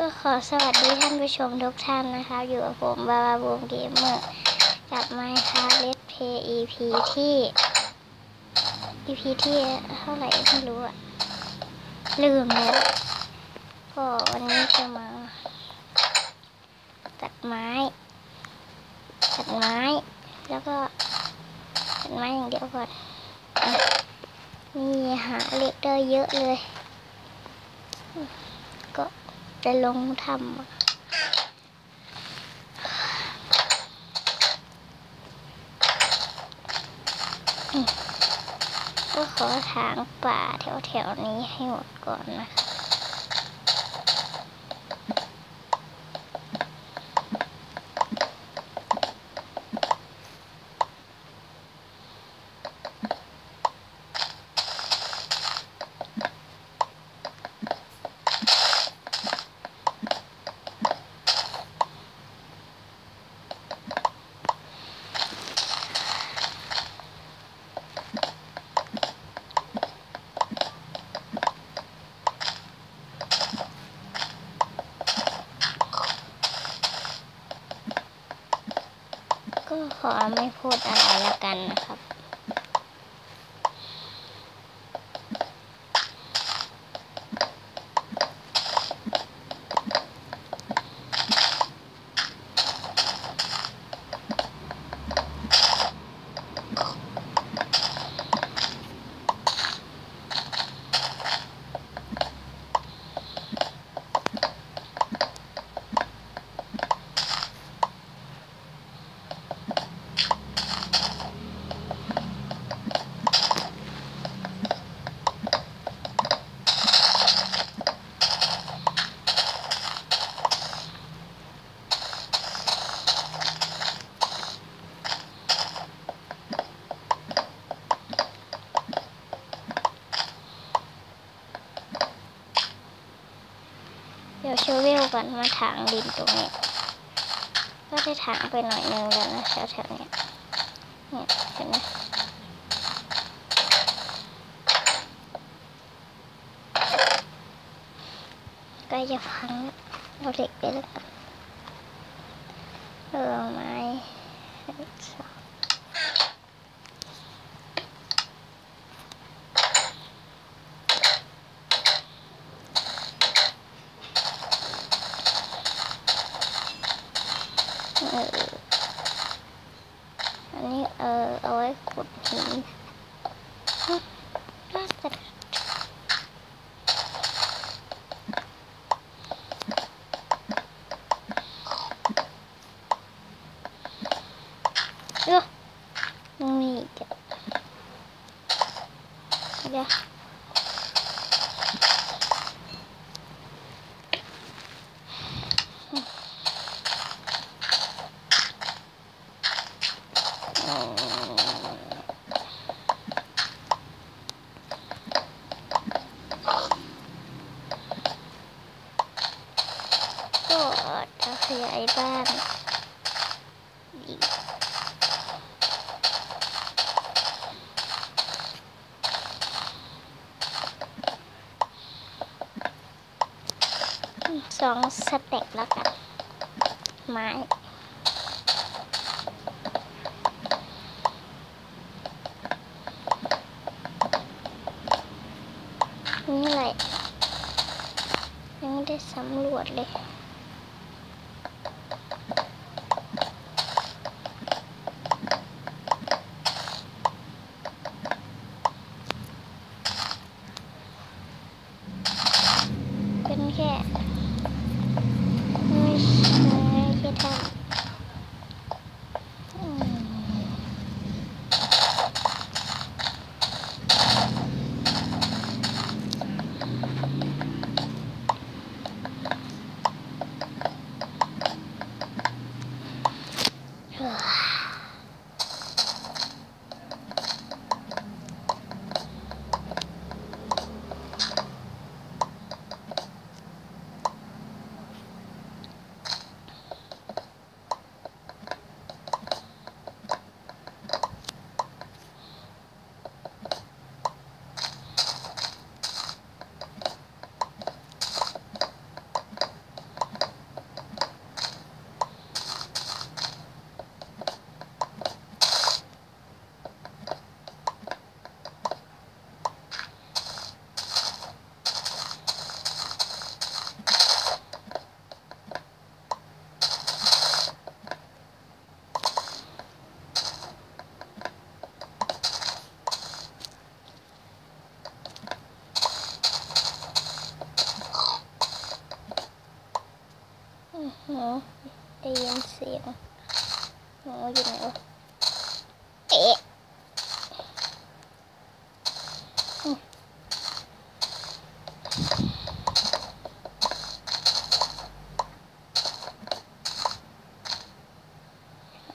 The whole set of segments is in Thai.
ก็ขอสวัสดีท่านผู้ชมทุกท่านนะครับอยู่กับผมบาบาบูมเกมเมอร์กับไมค์ค่ะเลดเพย์ EP ที่ EP ที่เท่าไหร่ไม่รู้อะลืมแล้วก็วันนี้จะมา ตัดไม้ ตัดไม้ แล้วก็ตัดไม้อย่างเดียวก่อนนี่หาเหล็กได้เยอะเลยก็ จะลงทำก็ขอถางป่าแถวๆนี้ให้หมดก่อนนะคะ ก็ขอ ไม่พูดอะไรแล้วกันนะคะ ก่อนมาถางดินตรงนี้ ก็ได้ถางไปหน่อยนึงแล้วนะแถวๆนี้เนี่ยเห็นไหมก็จะพังเอาเหล็กไปแล้วกันเออไม้สองเอออันนี้เออเอาไว้ ขุดหินฮะน่าจะเออยังมีอีกอะเดี๋ยวอืมก็จะขยายบ้านอีก สองส เต็ปแล้วกันไม้นี่เลยยังไม่ได้สำรวจเลย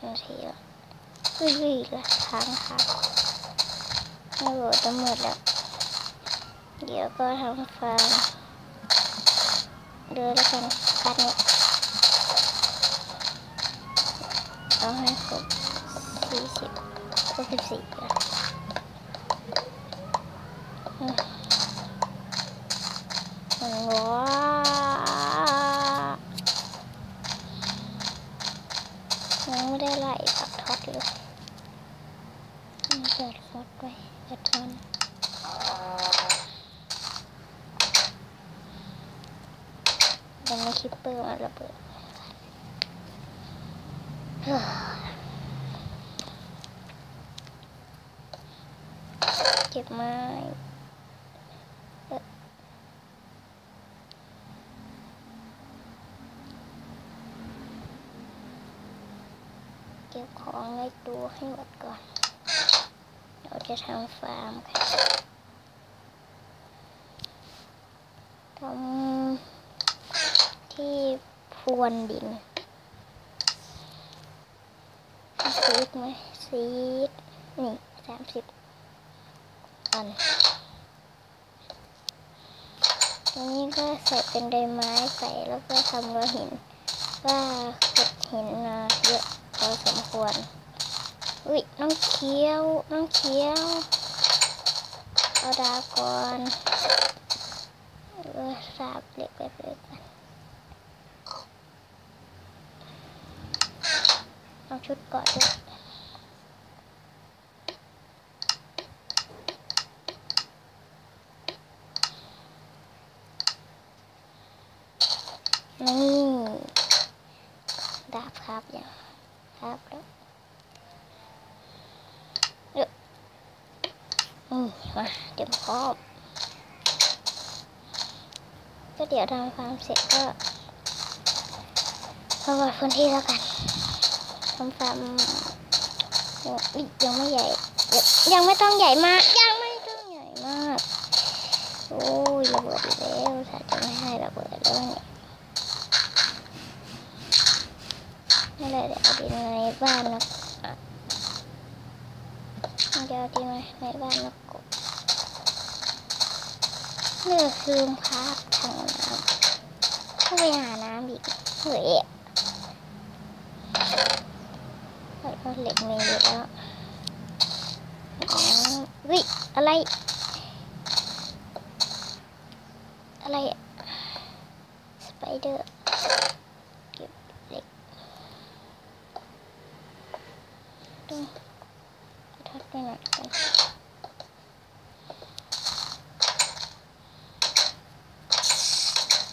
นาทีละวิ่งละทางค่ะไม่โหลดจะหมดแล้ว เดี๋ยวก็ทำฟาร์มดูแล้วกันคัดนี้เอาให้ครบสี่สิบครบสิบสี่ก่อนมันว้า ยังไม่ได้ไล่ปักท็อตเลยเปิดฟอดไว้เปิดทอนยังไม่คิดเปิดมาระเบิดเฮ้อเก็บไม้เอ่อเก็บของในตัวให้หมดก่อน เราจะทำฟาร์มค่ะทำที่พรวนดินซีดไหมซีดนี่สามสิบอันตรงนี้ก็ใส่เป็นใบไม้ใส่แล้วก็ทำโลหินว่าขุดหินมาเยอะ พอสมควรอุ้ยน้องเคี้ยวน้องเคี้ยวเอาดาก่อนเออดาบเล็กๆๆก่อนเอาชุดเกาะด้วยนี่ดาบครับอย่าง ครับแล้วเดี๋ยวนี่มาเดี๋ยวพร้อมก็เดี๋ยวทำความเสร็จก็สวัสดพื้นที่แล้วกันทำฟามยังอุ๊ยยังไม่ใหญ่ ยังไม่ต้องใหญ่มาก ยังไม่ต้องใหญ่มาก โอ้ยระเบิดอีกแล้วถ้าจะไม่ให้ระเบิดแล้วเนี่ย นี่แหละเดี๋ยวเอาดินในบ้านนะเดี๋ยวเอาดินไว้ในบ้านนะกบเลือกคืมพักทางน้ำเข้าไปหาน้ำอีกเฮ้ยแล้วก็เหล็กมีอยู่แล้วอ๋อวิอะไร อะไรสไปเดอร์เก็บเหล็กต้องทัดไปหน่อยกัน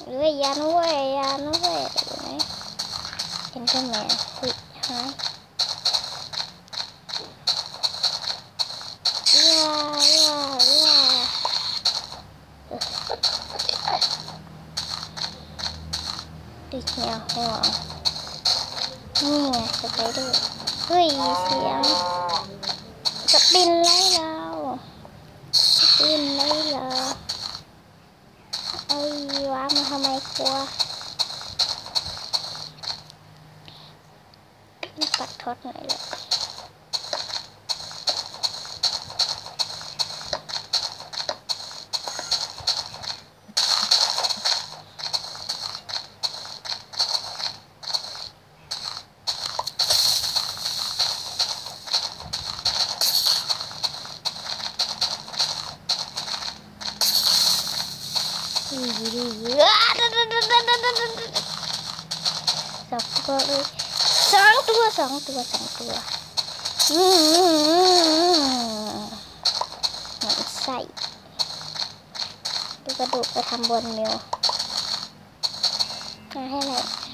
เฮ้ยยานเว้ยยานเว้ยอยู่ไหน เอ็นเตอร์แมนอุ้ยหายว้าวว้าวว้าวดิแนวห่วงนี่ไงสไปเดอร์เฮ้ยเสียงจะบินไล่เราจะบินไล่เราเอ้ยว้ามาทำไมกลัว นี่ปัดทอ สองตัวสองตัวสองตัวอืมเหมือนไส้ดูกระดูกไปทำบนมิวมาให้อะไร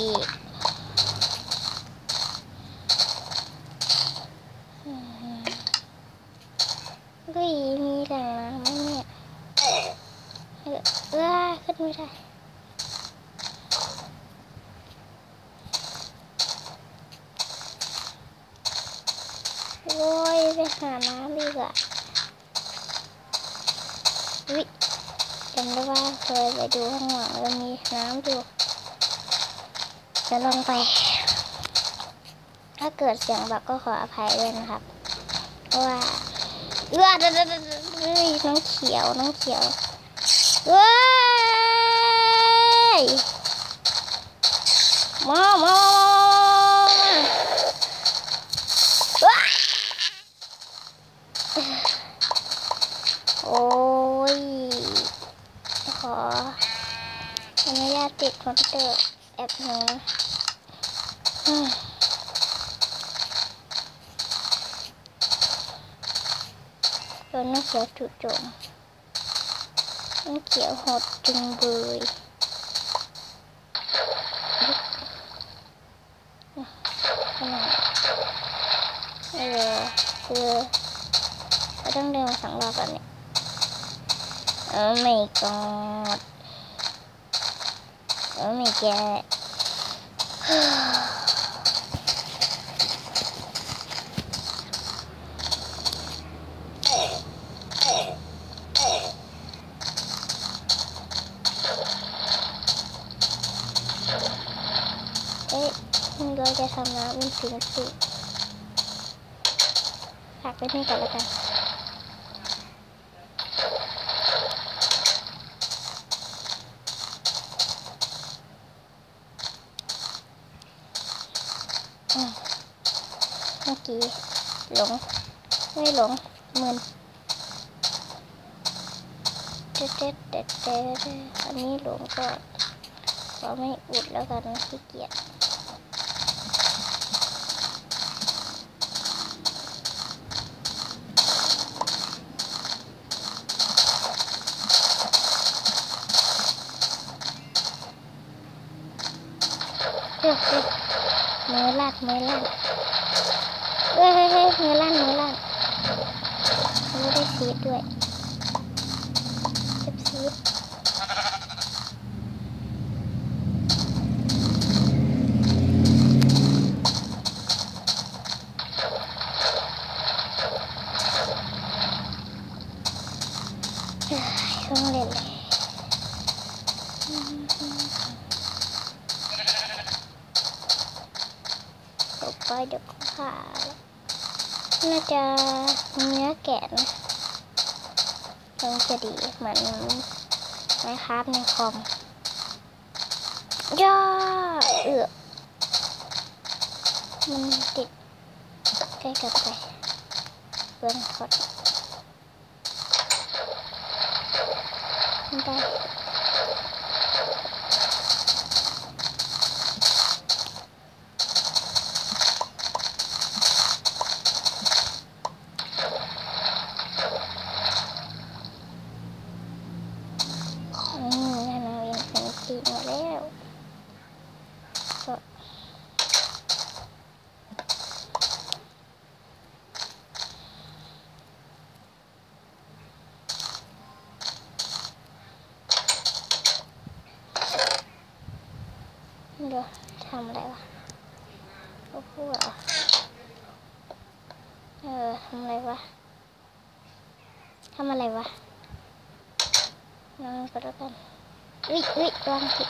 อีกอืมเฮ้ยมีแหล่งน้ำไหมเนี่ยเออเอ้อขึ้นไม่ได้โอ้ยไปหาน้ำดีกว่าวิจำได้ว่าเคยไปดูข้างหลังแล้วมีน้ำอยู่ จะลงไป ถ้าเกิดเสียงแบบก็ขออภัยด้วยนะครับ เพราะว่าเอื้อเดดดดเฮ้ยน้องเขียว น้องเขียวเว้ยมามามามาว้าโอ้ย ขออนุญาตติดคอมพิวเตอร์ แอปหนึ่งนะอืมโดนน้ำเขียวจุดโจมน้ำเขียวหดจุงเบยขนาดเออคือเราต้องเดินมาสองรอบแบบนี้ Oh my god. Oh my god. เอ๊ะเราจะทำน้ำมันถึ มื่อกี้หลง ไม่หลงมึนเด็ดเด็ดเด็ดเด็ดอันนี้หลงก่อนขอไม่อุดแล้วกันขี้เกียจเฮ้ยเฮ้ยมือลั่นมือลั่นเฮ้ยเฮ้ยเฮ้ย มือลั่นมือลั่นไม่ได้ซีดด้วยเจ็บซีดเฮ้ยต้องเล่นเลยเดี๋ยวไปเดี๋ยวก็ผ่า น่าจะเนื้อแกะนะคงจะดีเหมือนไมครับในคอมย่าเอือมันติดใกล้กับไปเบื้องขอดมันได้อืมให้น้องเองเป็นตีมาแล้วก็เดี๋ยวทำอะไรวะก็พูดเหรอเออทำอะไรวะทำอะไรวะนอนก็แล้วกันอุ้ยอุ้ยวางผิด